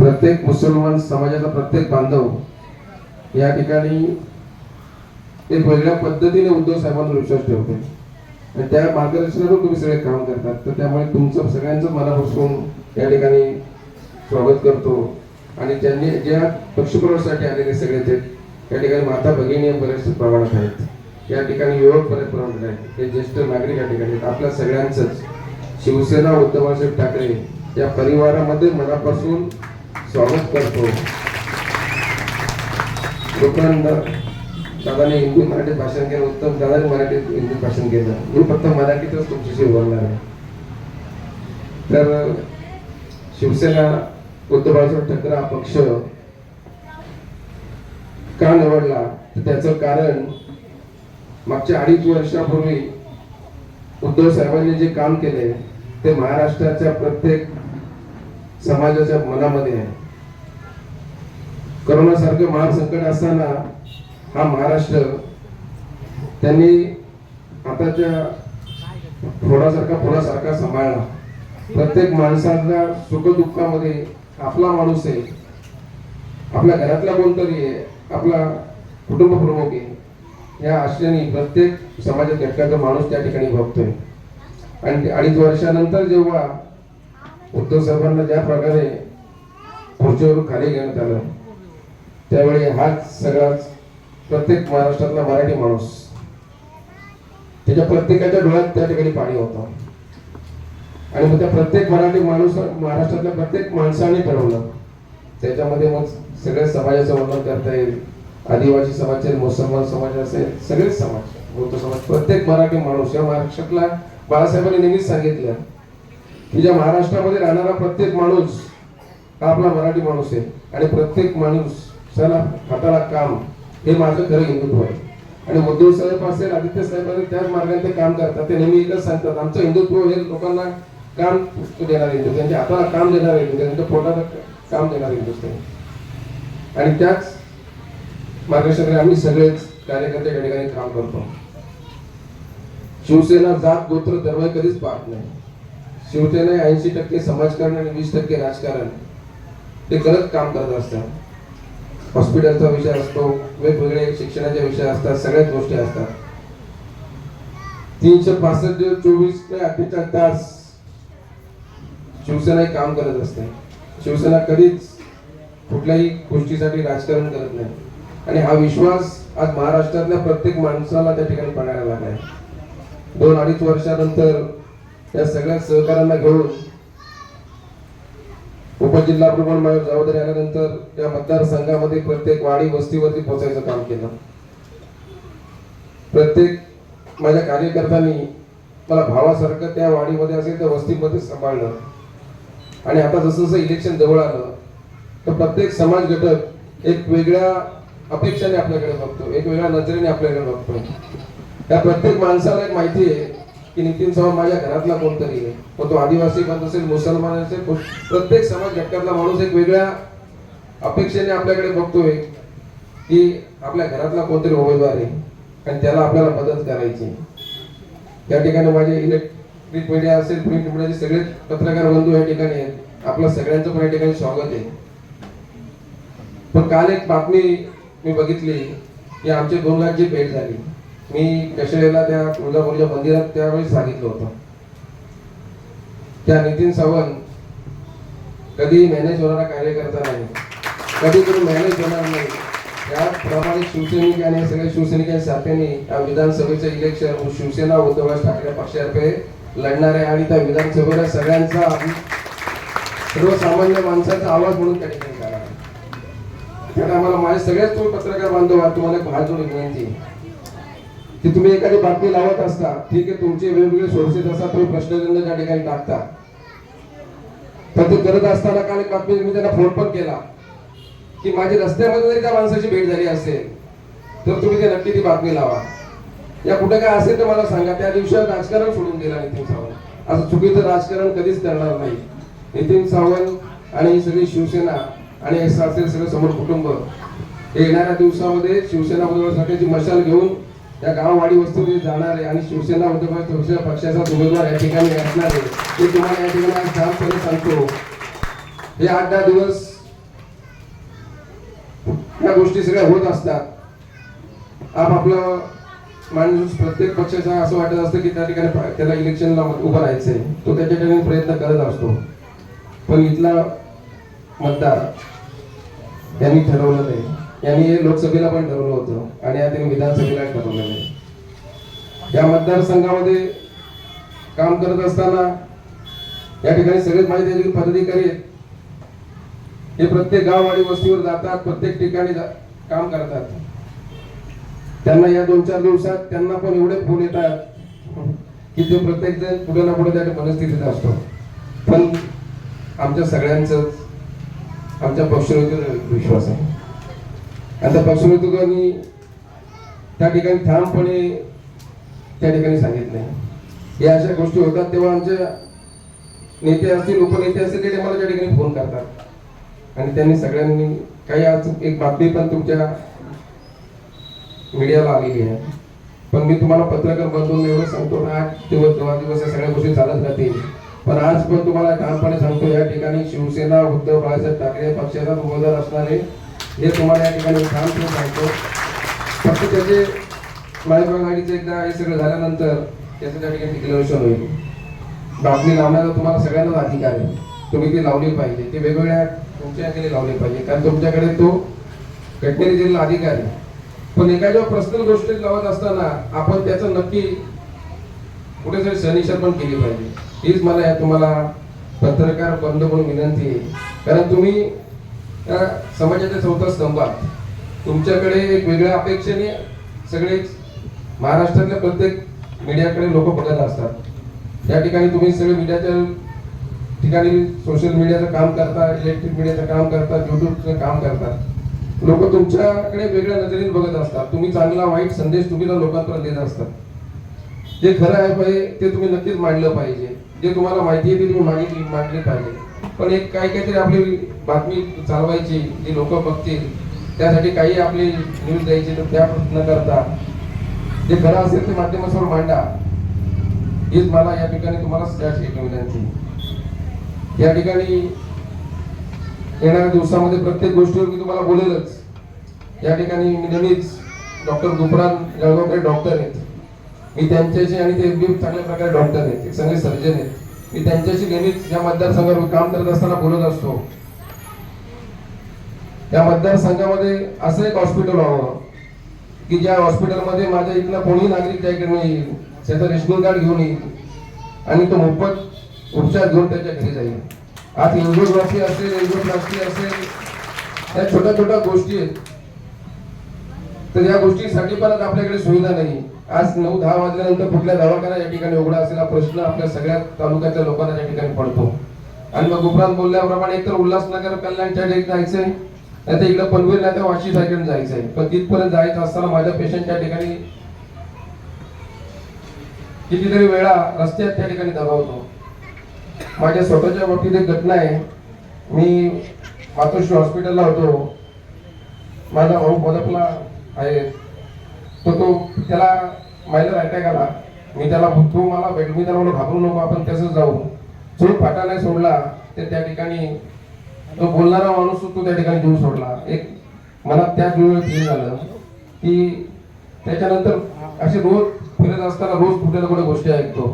प्रत्येक मुसलमान समाजाचा प्रत्येक बांधव या ठिकाणी एक वेगळ्या पद्धतीने उद्धव साहेबांवर विश्वास ठेवते. आणि त्या मार्गदर्शनातून तुम्ही सगळे काम करतात. तर त्यामुळे तुमचं सगळ्यांचं मनापासून या ठिकाणी स्वागत करतो. आणि त्यांनी ज्या पक्षप्रवेशासाठी आलेले सगळे ते या ठिकाणी माता भगिनी बरेच प्रमाणात आहेत. या ठिकाणी युवक बऱ्याच प्रमाणात आहेत. हे ज्येष्ठ नागरिक या ठिकाणी आहेत. आपल्या सगळ्यांचंच शिवसेना उद्धवसाहेब ठाकरे या परिवारामध्ये मनापासून स्वागत करतो. लोकांना दादाने हिंदी मराठीत भाषण केलं. उत्तम दादाने मराठीत हिंदी भाषण केलं. मी फक्त मराठीतच तुमच्याशी बोलणार आहे. तर शिवसेना उद्धव बाळासाहेब ठाकरे हा पक्ष का निवडला? तर त्याचं कारण मागच्या अडीच वर्षापूर्वी उद्धव साहेबांनी जे काम केले ते महाराष्ट्राच्या प्रत्येक समाजाच्या मनामध्ये आहे. करोना सारखं महासंकट असताना हा महाराष्ट्र त्यांनी आताच्या फोडासारखा फोडासारखा सांभाळला. प्रत्येक माणसाच्या सुखदुःखामध्ये आपला माणूस आहे. आपल्या घरातला कोणतरी आहे आपला कुटुंब प्रमुख आहे. या आशेने प्रत्येक समाजात घटकाचा माणूस त्या ठिकाणी बघतोय आणि अडीच वर्षानंतर जेव्हा उद्धव साहेबांना ज्या प्रकारे खुर्चीवरून खाली घेण्यात आलं त्यावेळी हाच सगळाच प्रत्येक महाराष्ट्रातला मराठी माणूस. त्याच्या प्रत्येकाच्या डोळ्यात त्या ठिकाणी पाणी होतं. आणि मग त्या प्रत्येक मराठी माणूस महाराष्ट्रातल्या प्रत्येक माणसाने ठरवलं. त्याच्यामध्ये मग सगळ्या समाजाचं वर्णन करता येईल. आदिवासी समाज असेल मुसलमान समाज असेल सगळेच समाज बौद्ध समाज प्रत्येक मराठी माणूस. या महाराष्ट्रातला बाळासाहेबांनी नेहमीच सांगितलं की ज्या महाराष्ट्रामध्ये राहणारा प्रत्येक माणूस हा आपला मराठी माणूस आहे. आणि प्रत्येक माणूस चला हाताला काम? हे माझं खरं हिंदुत्व आहे आणि उद्धव साहेब असेल आदित्य साहेब असेल त्याच मार्गाने ते काम करतात. ते नेहमी एकच सांगतात आमचं हिंदुत्व हे लोकांना काम देणार हिंदू त्यांच्या हाताला काम देणार हिंदू त्यांच्या पोटाला काम देणार हिंदुत्व आणि त्याच मार्गदर्शनाखाली आम्ही सगळेच कार्यकर्ते या ठिकाणी काम करतो. शिवसेना जात गोत्र धर्म कधीच पाहत नाही. शिवसेना ऐंशी टक्के समाजकारण आणि वीस टक्के राजकारण. ते करत काम करत असतात. हॉस्पिटलचा विषय असतो वेगवेगळे शिक्षणाचे विषय असतात सगळ्याच गोष्टी असतात. तीनशे पासष्ट चोवीस ते अठ्ठेचाळीस तास शिवसेना हे काम करत असते. शिवसेना कधीच कुठल्याही गोष्टीसाठी राजकारण करत नाही. आणि हा विश्वास आज महाराष्ट्रातल्या प्रत्येक माणसाला त्या ठिकाणी पडायला लागलाय. दोन अडीच वर्षानंतर या सगळ्या सहकाऱ्यांना घेऊन उपजिल्हा प्रमुख मयूर जबाबदारी आल्यानंतर त्या मतदारसंघामध्ये प्रत्येक वाडी वस्तीवरती पोहोचायचं काम केलं. प्रत्येक माझ्या कार्यकर्त्यांनी मला भावासारखं त्या वाडीमध्ये असेल त्या वस्तीमध्ये सांभाळलं. आणि आता जसं जसं इलेक्शन जवळ आलं तर प्रत्येक समाज घटक एक वेगळ्या अपेक्षाने आपल्याकडे बघतो एक वेगळ्या नजरेने आपल्याकडे बघतो. त्या प्रत्येक माणसाला एक माहिती आहे की नितीन चव्हाण माझ्या घरातला कोणतरी आहे. मग तो आदिवासी पण असेल मुसलमान असेल प्रत्येक समाज घटकातला माणूस एक वेगळ्या अपेक्षेने आपल्याकडे बघतोय की आपल्या घरातला कोणतरी उमेदवार आहे आणि त्याला आपल्याला मदत करायची या ठिकाणी माझे इलेक्ट्रिक मीडिया असेल प्रिंट मीडियाचे सगळे पत्रकार बंधू या ठिकाणी आहेत. आपलं सगळ्यांचं पण या ठिकाणी स्वागत आहे. पण काल एक बातमी मी बघितली की आमचे दोन लाखची भेट झाली. मी कशेला त्या तुळजापूरच्या मंदिरात त्यावेळी सांगितलं होतं. त्या नितीन सावंत कधी मॅनेज होणारा कार्यकर्ता नाही. कधी कधी मॅनेज होणार नाही. त्याप्रमाणे शिवसैनिक आणि सगळे शिवसैनिकांच्या साथीने विधानसभेचं इलेक्शन शिवसेना उद्धवराज ठाकरे पक्षातर्फे लढणार आहे आणि त्या विधानसभेला सगळ्यांचा सर्वसामान्य माणसाचा आवाज म्हणून त्या ठिकाणी करा त्यामुळे आम्हाला माझे सगळेच पत्रकार बांधव तुम्हाला एक विनंती आहे. की तुम्ही एखादी बातमी लावत असता ठीक आहे तुमचे वेगवेगळे सोर्सेस असतात तुम्ही प्रश्नचिन्ह त्या ठिकाणी टाकता. तर ते करत असताना काल एक बातमी मी त्यांना फोन पण केला की माझी रस्त्यामध्ये जरी त्या माणसाची भेट झाली असेल तर तुम्ही ते नक्की ती बातमी लावा. या कुठे काय असेल तर मला सांगा. त्या दिवशी राजकारण सोडून दिला नितीन सावंत. असं चुकीचं राजकारण कधीच करणार नाही. नितीन सावंत आणि ही सगळी शिवसेना आणि हे सगळं समोर कुटुंब हे येणाऱ्या दिवसामध्ये शिवसेना उमेदवारासाठी मशाल घेऊन या गाववाडी वस्तू जाणार आहे आणि शिवसेना उद्धव शिवसेना पक्षाचा उमेदवार या ठिकाणी असणार आहे ते तुम्हाला या ठिकाणी ठामपणे सांगतो. हे आठ दहा दिवस या गोष्टी सगळ्या होत असतात. आपापलं माणूस प्रत्येक पक्षाचा असं वाटत असतं की त्या ठिकाणी त्याला इलेक्शनला उभं राहायचंय. तो त्याच्या ठिकाणी प्रयत्न करत असतो. पण इथला मतदार यांनी ठरवलं नाही. यांनी हे लोकसभेला पण ठरवलं होतं आणि आता त्यांनी विधानसभेला ठरवलेलं या मतदारसंघामध्ये काम करत असताना या ठिकाणी सगळेच माहिती आहे पदाधिकारी हे प्रत्येक गाव आणि वस्तीवर जातात प्रत्येक ठिकाणी काम करतात. त्यांना या दोन चार दिवसात त्यांना पण एवढे फोन येतात की ते प्रत्येक जण पुढे ना पुढे त्या परिस्थितीत असतो. पण आमच्या सगळ्यांच आमच्या पक्षावर विश्वास आहे. आता त्या पक्षनेतृत्वानी त्या ठिकाणी ठामपणे त्या ठिकाणी सांगितले या अशा गोष्टी होतात तेव्हा आमच्या नेते असतील उपनेते असतील ते मला त्या ठिकाणी फोन करतात. आणि त्यांनी सगळ्यांनी काही आज एक बातमी पण तुमच्या मीडियाला आलेली आहे. पण मी तुम्हाला पत्रकार बनवून एवढं सांगतो ना आठ दिवस दहा दिवस या सगळ्या गोष्टी चालत राहतील. पण आज पण तुम्हाला ठामपणे सांगतो या ठिकाणी शिवसेना उद्धव बाळासाहेब ठाकरे पक्षाचा उमेदवार असणारे हे तुम्हाला या ठिकाणी ठामपणे सांगतो. फक्त त्याचे महाविकास आघाडीचं एकदा हे सगळं झाल्यानंतर त्याचं त्या ठिकाणी डिक्लेरेशन होईल. बातमी लावण्याचा तुम्हाला सगळ्यांनाच अधिकार आहे. तुम्ही ती लावली पाहिजे. ते वेगवेगळ्या तुमच्या कडे लावले पाहिजे. कारण तुमच्याकडे तो घटनेने दिलेला अधिकार आहे. पण एखाद्या पर्सनल गोष्टी लावत असताना आपण त्याचं नक्की कुठेतरी सनिशर पण केली पाहिजे. हीच मला या तुम्हाला पत्रकार बंधू म्हणून विनंती आहे. कारण तुम्ही त्या समाजाच्या चौथा स्तंभात तुमच्याकडे एक वेगळ्या अपेक्षेने सगळे महाराष्ट्रातल्या प्रत्येक मीडियाकडे लोक बघत असतात. या ठिकाणी तुम्ही सगळे मीडियाच्या ठिकाणी सोशल मीडियाचं काम करता इलेक्ट्रिक मीडियाचं काम करता युट्यूबचं काम करतात लोक तुमच्याकडे वेगळ्या नजरेने बघत असतात. तुम्ही चांगला वाईट संदेश तुम्ही त्या लोकांपर्यंत देत असतात. जे खरं आहे पाहिजे ते तुम्ही नक्कीच मांडलं पाहिजे. जे तुम्हाला माहिती आहे ते तुम्ही मागितली मांडली पाहिजे. पण एक काही काहीतरी आपली बातमी चालवायची जी लोक बघतील त्यासाठी काही आपली न्यूज द्यायची तर त्या न करता. जे खरं असेल ते माध्यमासमोर मांडा. हीच मला या ठिकाणी तुम्हाला त्यासाठी विनंती. या ठिकाणी येणाऱ्या दिवसामध्ये प्रत्येक गोष्टीवर मी तुम्हाला बोलेलच. या ठिकाणी मी नेहमीच डॉक्टर गुपरान जळगावकडे डॉक्टर आहेत. मी त्यांच्याशी आणि ते बी चांगल्या प्रकारे डॉक्टर आहेत. सगळे सर्जन आहेत. मी त्यांच्याशी नेहमीच या मतदारसंघावर काम करत असताना बोलत असतो. त्या मतदारसंघामध्ये असं एक हॉस्पिटल व्हावं की ज्या हॉस्पिटलमध्ये माझ्या इथला कोणी नागरिक त्या ठिकाणी येईल त्याचं रेशनिंग कार्ड घेऊन येईल आणि तो मोफत उपचार घेऊन त्याच्या घरी जाईल. आज एन्जिओग्राफी असेल एन्जिओप्लास्टी असेल या छोट्या छोट्या गोष्टी आहेत. तर या गोष्टीसाठी पण आपल्याकडे सुविधा नाही. आज नऊ दहा वाजल्यानंतर कुठल्या दवाखाना या ठिकाणी उघडा असेल हा प्रश्न आपल्या सगळ्या तालुक्यातल्या लोकांना या ठिकाणी पडतो. आणि मग उपरांत बोलल्याप्रमाणे एकतर उल्हासनगर कल्याणच्या ठिकाणी जायचंय नाही तर इकडे पनवेल नाही तर वाशी साईडकडे जायचंय. पण तिथपर्यंत जायचं असताना माझ्या पेशंटच्या ठिकाणी कितीतरी वेळा रस्त्यात त्या ठिकाणी दबावतो माझ्या स्वतःच्या बाबतीत एक घटना आहे. मी मातोश्री हॉस्पिटलला होतो. माझा भाऊ मदपला आहे. तो तो त्याला मायनर अटॅक आला मी त्याला तू मला भेट मी त्याला घाबरू नको आपण तसंच जाऊ. जो फाटा नाही सोडला ते त्या ठिकाणी तो बोलणारा माणूस तो त्या ठिकाणी जीव सोडला. एक मला त्याच वेळेस फील झालं की त्याच्यानंतर असे रोज फिरत असताना रोज कुठे ना कुठे गोष्टी ऐकतो.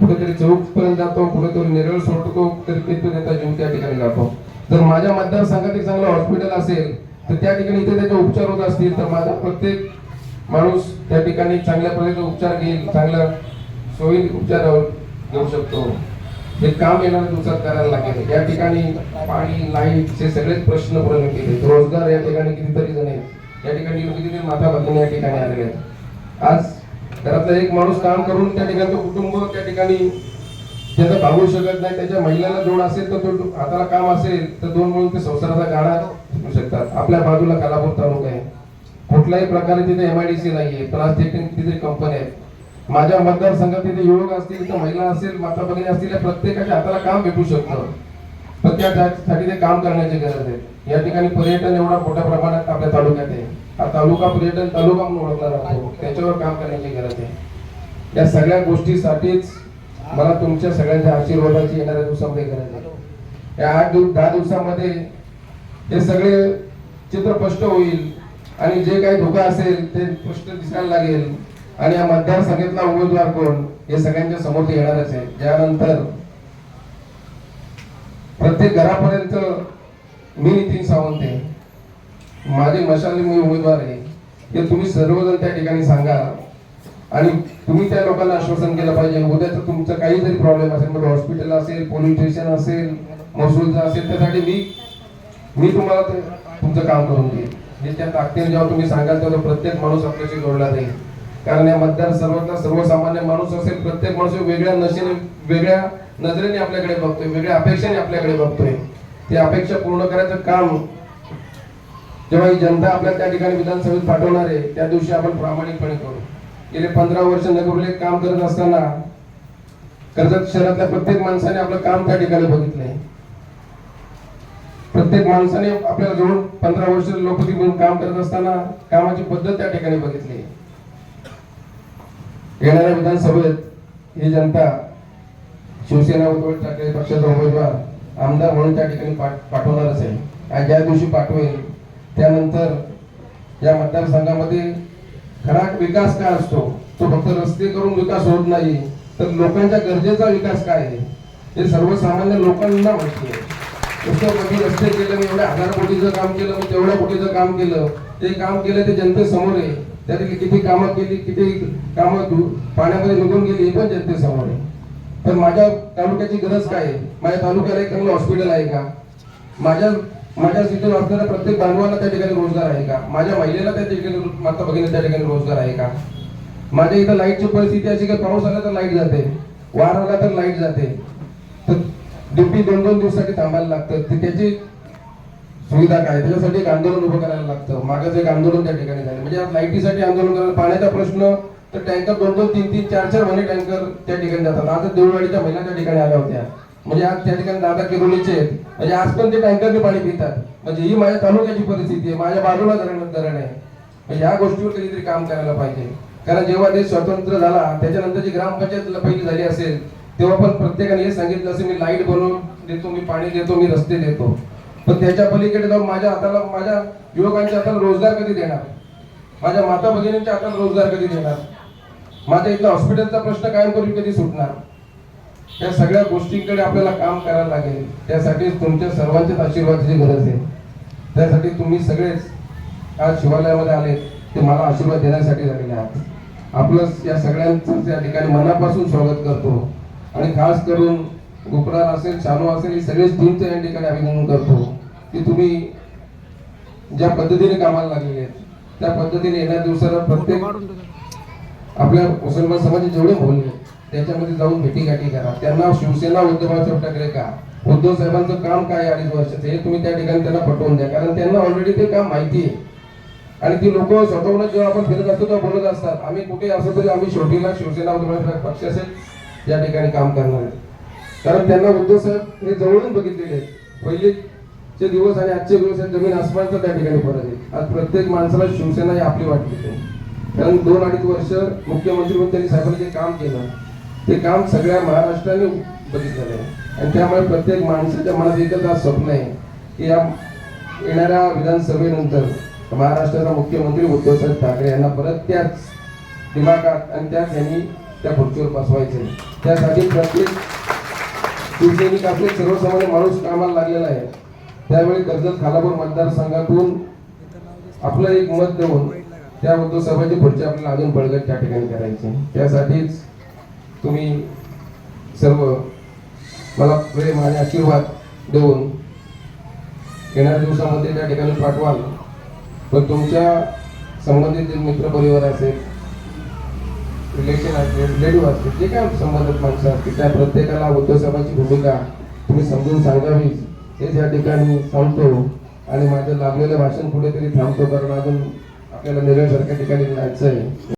कुठेतरी चौकपर्यंत जातो कुठेतरी निरळ सोडतो तरी तिथून त्याचा जीव त्या ठिकाणी जातो. जर माझ्या मतदारसंघात एक चांगलं हॉस्पिटल असेल तर त्या ठिकाणी इथे त्याचे उपचार होत असतील तर माझा प्रत्येक माणूस त्या ठिकाणी चांगल्या प्रकारचे उपचार घेईल चांगला सोयी उपचार घेऊ शकतो. हे काम येणार दिवसात करायला लागेल. या ठिकाणी पाणी लाइट हे सगळेच प्रश्न पूर्ण केले. रोजगार या ठिकाणी कितीतरी जण आहेत. या ठिकाणी कितीतरी माथा बदलून या ठिकाणी आलेले आहेत. आज घरातला एक माणूस काम करून त्या ठिकाणी कुटुंब त्या ठिकाणी त्याचं भागू शकत नाही त्याच्या महिलाला जोड असेल तर तो हाताला काम असेल तर दोन मिळून ते संसाराचा गाडा शकतात. आपल्या बाजूला कालापूर तालुका आहे. कुठल्याही प्रकारे तिथे एम आय डी सी नाहीये. पण आज तिथे कंपनी आहेत. माझ्या मतदारसंघात तिथे युवक असतील तर महिला असतील माता भगिनी असतील या प्रत्येकाच्या हाताला काम भेटू शकतं. तर त्यासाठी ते काम करण्याची गरज आहे. या ठिकाणी पर्यटन एवढा मोठ्या प्रमाणात आपल्या तालुक्यात आहे. हा तालुका पर्यटन तालुका म्हणून ओळखला जातो. त्याच्यावर काम करण्याची गरज आहे. या सगळ्या गोष्टीसाठीच मला तुमच्या सगळ्यांच्या आशीर्वादाची येणाऱ्या दिवसामध्ये गरज आहे. या आठ दिवस दहा दिवसामध्ये हे सगळे चित्र स्पष्ट होईल. आणि जे काही धोका असेल ते स्पष्ट दिसायला लागेल. आणि या मतदारसंघातला उमेदवार कोण हे सगळ्यांच्या समोर ते येणारच आहे. त्यानंतर प्रत्येक घरापर्यंत मी नितीन सावंत आहे. माझे मशाली मी उमेदवार आहे. हे तुम्ही सर्वजण त्या ठिकाणी सांगा. आणि तुम्ही त्या लोकांना आश्वासन केलं पाहिजे. उद्या तर तुमचं काही जरी प्रॉब्लेम असेल म्हणजे हॉस्पिटल असेल पोलीस स्टेशन असेल महसूलचं असेल त्यासाठी मी मी तुम्हाला तुमचं काम करून देईल हे त्या ताकदीने जेव्हा तुम्ही सांगाल तेव्हा प्रत्येक माणूस आपल्याशी जोडला जाईल. कारण या मतदार सर्वातला सर्वसामान्य माणूस असेल प्रत्येक माणूस वेगळ्या नशेने वेगळ्या नजरेने आपल्याकडे बघतोय वेगळ्या अपेक्षेने आपल्याकडे बघतोय. ती अपेक्षा पूर्ण करायचं काम जेव्हा ही जनता आपल्या त्या ठिकाणी विधानसभेत पाठवणार आहे त्या दिवशी आपण प्रामाणिकपणे करू. गेले पंधरा वर्ष नगरले काम करत असताना कर्जत शहरातल्या प्रत्येक माणसाने आपलं काम त्या ठिकाणी बघितलंय. प्रत्येक माणसाने आपल्याला जवळ पंधरा वर्ष लोकपती म्हणून काम करत असताना कामाची पद्धत त्या ठिकाणी बघितली. येणाऱ्या विधानसभेत ही जनता शिवसेना उद्धव ठाकरे पक्षाचा उमेदवार आमदार म्हणून त्या ठिकाणी पाठ- पाठवणारच आहे आणि ज्या दिवशी पाठवेल त्यानंतर या मतदारसंघामध्ये खरा विकास काय असतो? तो फक्त रस्ते करून विकास होत नाही तर लोकांच्या गरजेचा विकास काय आहे? हे सर्वसामान्य लोकांना माहिती आहे. नुसतं कधी रस्ते केले मी एवढ्या हजार कोटीचं काम केलं मी तेवढ्या कोटीचं काम केलं. ते काम केलं ते जनतेसमोर आहे. त्यातली किती कामं केली किती कामं दु- पाण्यामध्ये निघून गेली हे पण जनतेसमोर आहे. पण माझ्या तालुक्याची गरज काय आहे? माझ्या तालुक्याला एक चांगलं हॉस्पिटल आहे का? माझ्या माझ्या सिटीत असणाऱ्या प्रत्येक बांधवाला त्या ठिकाणी रोजगार आहे का? माझ्या महिलेला त्या ठिकाणी माता भगिनी त्या ठिकाणी रोजगार आहे का? माझ्या इथं लाईटची परिस्थिती अशी की पाऊस आला तर लाइट जाते. वार आला तर लाइट जाते. डीपी दोन दोन दिवसासाठी थांबायला लागतं. ते त्याची सुविधा काय? त्याच्यासाठी एक आंदोलन उभं करायला लागतं. मागच एक आंदोलन त्या ठिकाणी झालं. म्हणजे आज लाईटीसाठी आंदोलन करायला पाण्याचा प्रश्न तर टँकर दोन दोन तीन तीन चार चार महिने टँकर त्या ठिकाणी जातात. आता देऊळवाडीच्या महिला त्या ठिकाणी आल्या होत्या. म्हणजे आज त्या ठिकाणी दादा किरोलीचे आहेत. म्हणजे आज पण ते टँकरने पाणी पितात. म्हणजे ही माझ्या तालुक्याची परिस्थिती आहे. माझ्या बाजूला धरण धरण आहे. म्हणजे या गोष्टीवर कधीतरी काम करायला पाहिजे. कारण जेव्हा देश स्वतंत्र झाला त्याच्यानंतर जी ग्रामपंचायत पहिली झाली असेल तेव्हा पण प्रत्येकाने हे सांगितलं असं मी लाइट बनवून देतो मी पाणी देतो मी रस्ते देतो. पण त्याच्या पलीकडे जाऊन माझ्या हाताला माझ्या युवकांच्या हाताला रोजगार कधी देणार? माझ्या माता भगिनींच्या हाताला रोजगार कधी देणार? माझ्या इथला हॉस्पिटलचा प्रश्न कायमस्वरूपी कधी सुटणार? या सगळ्या गोष्टींकडे आपल्याला काम करायला लागेल. त्यासाठी तुमच्या सर्वांच्याच आशीर्वादाची गरज आहे. त्यासाठी तुम्ही सगळेच आज शिवालयामध्ये आले ते मला आशीर्वाद देण्यासाठी झालेले आहात. आपलं या सगळ्यांचं त्या ठिकाणी मनापासून स्वागत करतो. आणि खास करून गुपरार असेल शालू असेल ही सगळेच टीमचं या ठिकाणी अभिनंदन करतो की तुम्ही ज्या पद्धतीने कामाला लागलेले आहेत त्या पद्धतीने येणाऱ्या दिवसाला प्रत्येक आपल्या मुसलमान समाजाचे जेवढे बोलले त्याच्यामध्ये जाऊन भेटीगाठी करा. त्यांना शिवसेना उद्धव ठाकरे का? उद्धव साहेबांचं काम काय अडीच वर्षाचं? हे तुम्ही त्या ठिकाणी त्यांना पटवून द्या. कारण त्यांना ऑलरेडी ते काम माहिती आहे. आणि ती लोक स्वतःहून जेव्हा आपण फिरत असतो तेव्हा बोलत असतात आम्ही कुठे असो तरी आम्ही शेवटीला शिवसेना उद्धव पक्ष असेल या ठिकाणी काम करणार आहे कारण त्यांना उद्धव साहेब हे जवळून बघितलेले आहेत. पहिलेचे दिवस आणि आजचे दिवस आहेत जमीन आसमानचा त्या ठिकाणी फरक आहे. आज प्रत्येक माणसाला शिवसेना ही आपली वाटते कारण दोन अडीच वर्ष मुख्यमंत्री म्हणून त्यांनी साहेबांनी जे काम केलं ते काम सगळ्या महाराष्ट्राने बघितलेलं आहे. आणि त्यामुळे प्रत्येक माणसाच्या मनात एकच आज स्वप्न आहे की या येणाऱ्या विधानसभेनंतर महाराष्ट्राचा मुख्यमंत्री उद्धवसाहेब ठाकरे यांना परत त्याच दिमागात आणि त्याच यांनी त्या खुर्चीवर बसवायचे त्यासाठी प्रत्येक शिवसैनिक आपले सर्वसामान्य माणूस कामाला लागलेला आहे. त्यावेळी कर्जत खालापूर मतदारसंघातून आपलं एक मत देऊन त्या उद्धव खुर्ची पुढची आपल्याला अजून बळगत त्या ठिकाणी करायची. त्यासाठीच तुम्ही सर्व मला प्रेम आणि आशीर्वाद देऊन येणाऱ्या दिवसामध्ये त्या ठिकाणी पाठवाल. पण तुमच्या संबंधित जे मित्रपरिवार असेल रिलेशन असतील रिलेटिव्ह असतील जे काय संबंधित माणसं असतील त्या प्रत्येकाला उद्धव भूमिका तुम्ही समजून सांगावी हेच या ठिकाणी सांगतो आणि माझं लाभलेलं भाषण कुठेतरी थांबतो कारण अजून आपल्याला निर्णयासारख्या ठिकाणी जायचं आहे